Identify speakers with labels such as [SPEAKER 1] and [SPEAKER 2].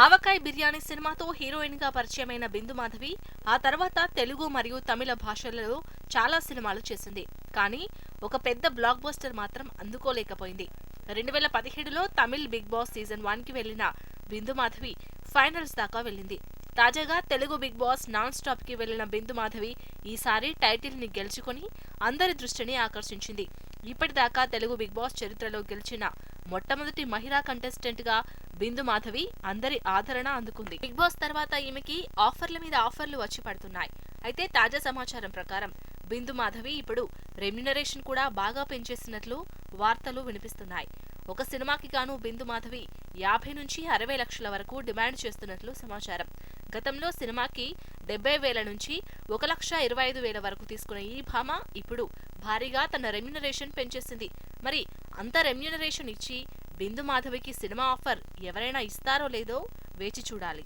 [SPEAKER 1] ఆవకాయ్ బిర్యానీ సినిమాతో హీరోయిన్గా పరిచయమైన బిందు మాధవి ఆ తర్వాత తెలుగు మరియు తమిళ భాషలలో చాలా సినిమాలు చేసింది. కానీ ఒక పెద్ద బ్లాక్ బస్టర్ మాత్రం అందుకోలేకపోయింది. రెండు వేల పదిహేడులో తమిళ్ బిగ్ బాస్ సీజన్ వన్కి వెళ్ళిన బిందు మాధవి ఫైనల్స్ దాకా వెళ్ళింది. తాజాగా తెలుగు బిగ్ బాస్ నాన్ స్టాప్కి వెళ్ళిన బిందు మాధవి ఈసారి టైటిల్ని గెలుచుకొని అందరి దృష్టిని ఆకర్షించింది. ఇప్పటిదాకా తెలుగు బిగ్ బాస్ చరిత్రలో గెలిచిన మొట్టమొదటి మహిళా కంటెస్టెంట్గా బిందు మాధవి అందరి ఆదరణ అందుకుంది. బిగ్ బాస్ తర్వాత ఈమెకి ఆఫర్ల మీద ఆఫర్లు వచ్చి పడుతున్నాయి. అయితే తాజా సమాచారం ప్రకారం బిందు మాధవి ఇప్పుడు రెమ్యునరేషన్ కూడా బాగా పెంచేసినట్లు వార్తలు వినిపిస్తున్నాయి. ఒక సినిమాకి గాను బిందు మాధవి యాభై నుంచి అరవై లక్షల వరకు డిమాండ్ చేస్తున్నట్లు సమాచారం. గతంలో సినిమాకి డెబ్బై వేల నుంచి ఒక లక్ష ఇరవై ఐదు వేల వరకు తీసుకున్న ఈ భామ ఇప్పుడు భారీగా తన రెమ్యునరేషన్ పెంచేసింది. మరి అంత రెమ్యునరేషన్ ఇచ్చి బిందు మాధవికి సినిమా ఆఫర్ ఎవరైనా ఇస్తారో లేదో వేచి చూడాలి.